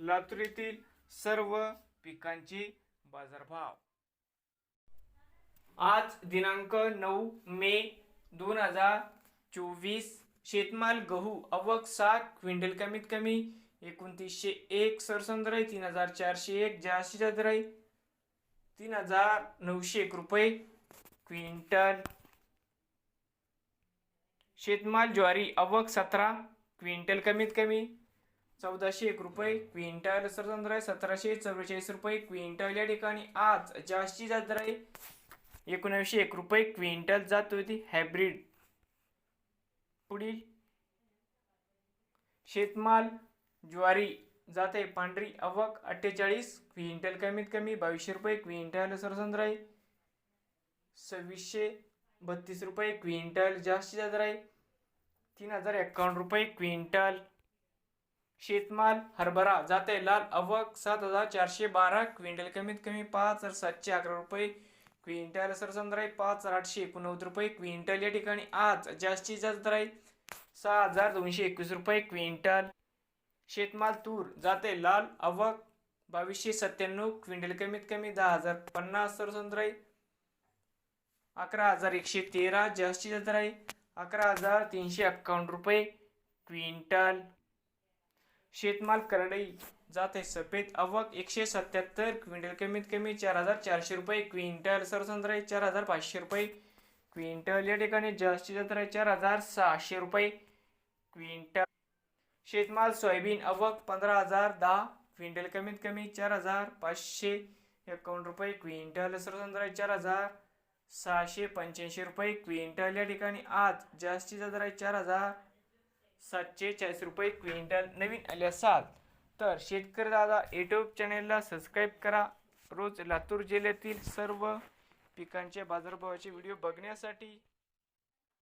लातूर येथील सर्व पिकांचे बाजारभाव. आज दिनांक नऊ मे दोन हजार चोवीस शेतमाल गहू अवक सात क्विंटल कमीत कमी एकोणतीसशे एक सरसंदराई तीन हजार चारशे एक जास्ती दर तीन हजार नऊशे एक रुपये. क्विंटल शेतमाल ज्वारी अवक सतरा क्विंटल कमीत कमी चौदाशे एक रुपये क्विंटल सरसंद्र आहे सतराशे चव्वेचाळीस रुपये क्विंटल या ठिकाणी. आज जास्तीत जास्त दर आहे एकोणावीसशे एक रुपये क्विंटल जात होती. हायब्रिड. पुढील. शेतमाल ज्वारी जाते. पांढरी अवक अठ्ठेचाळीस क्विंटल कमीत कमी बावीसशे रुपये क्विंटल सरसंद्र आहे सव्वीसशे बत्तीस रुपये क्विंटल जास्तीत जास्त आहे तीन हजार एकावन्न रुपये क्विंटल शेतमाल हरभरा जाते. लाल अवक सात हजार चारशे बारा. क्विंटल कमीत कमी पाच हजार सातशे अकरा रुपये. क्विंटल सरसंद्र आहे पाच हजार आठशे एकोणनव्वद रुपये. क्विंटल या ठिकाणी आज जास्तीत जास्त आहे सहा हजार दोनशे एकवीस रुपये. क्विंटल शेतमाल तूर जाते. लाल अवक बावीसशे सत्त्याण्णव. क्विंटल कमीत कमी दहा हजार पन्नास. सरसंद्र आहे अकरा हजार एकशे तेरा. जास्तीत जास्त आहे अकरा हजार तीनशे एक्कावन्न रुपये. क्विंटल शेतमाल करडई जाते सफेद अवक एकशे सत्याहत्तर क्विंटल कमीत कमी चार हजार चारशे रुपये क्विंटल सरसंद्र चार हजार पाचशे रुपये क्विंटल या ठिकाणी जास्तीत जास्त आहे चार हजार सहाशे रुपये क्विंटल शेतमाल सोयाबीन अवक पंधरा हजार दहा क्विंटल कमीत कमी चार हजार पाचशे एकावन्न रुपये क्विंटल सरसंद्र चार हजार सहाशे पंच्याऐंशी रुपये क्विंटल या ठिकाणी आज जास्तीत जास्त आहे चार हजार सातशे चाळीस रुपये क्विंटल नवीन आले असाल तर शेतकरी दादा यूट्यूब चॅनेलला सबस्क्राईब करा. रोज लातूर जिल्ह्यातील सर्व पिकांच्या बाजारभावाचे व्हिडिओ बघण्यासाठी